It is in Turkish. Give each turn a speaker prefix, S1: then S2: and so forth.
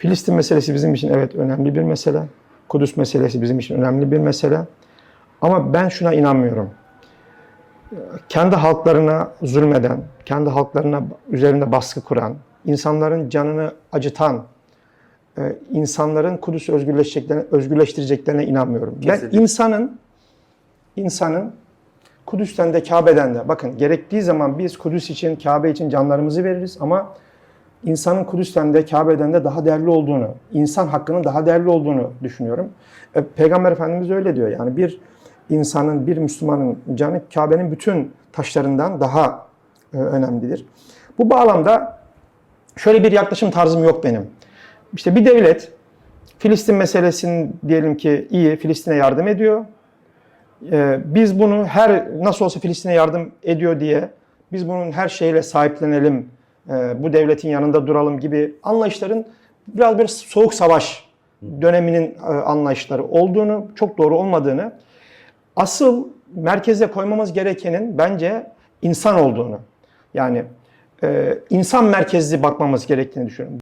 S1: Filistin meselesi bizim için evet önemli bir mesele. Kudüs meselesi bizim için önemli bir mesele. Ama ben şuna inanmıyorum. Kendi halklarına zulmeden, kendi halklarına üzerinde baskı kuran, insanların canını acıtan, e, insanların Kudüs'ü özgürleşeceklerine, özgürleştireceklerine inanmıyorum.
S2: Kesinlikle.
S1: Ben insanın insanın Kudüs'ten de Kabe'den de bakın gerektiği zaman biz Kudüs için, Kabe için canlarımızı veririz ama insanın Kudüs'ten de Kabe'den de daha değerli olduğunu, insan hakkının daha değerli olduğunu düşünüyorum. E, Peygamber Efendimiz öyle diyor. Yani bir insanın, bir Müslümanın canı Kabe'nin bütün taşlarından daha e, önemlidir. Bu bağlamda şöyle bir yaklaşım tarzım yok benim. İşte bir devlet Filistin meselesini diyelim ki iyi, Filistin'e yardım ediyor. Ee, biz bunu her nasıl olsa Filistin'e yardım ediyor diye biz bunun her şeyle sahiplenelim, e, bu devletin yanında duralım gibi anlayışların biraz bir soğuk savaş döneminin e, anlayışları olduğunu, çok doğru olmadığını, asıl merkeze koymamız gerekenin bence insan olduğunu, yani e, insan merkezli bakmamız gerektiğini düşünüyorum.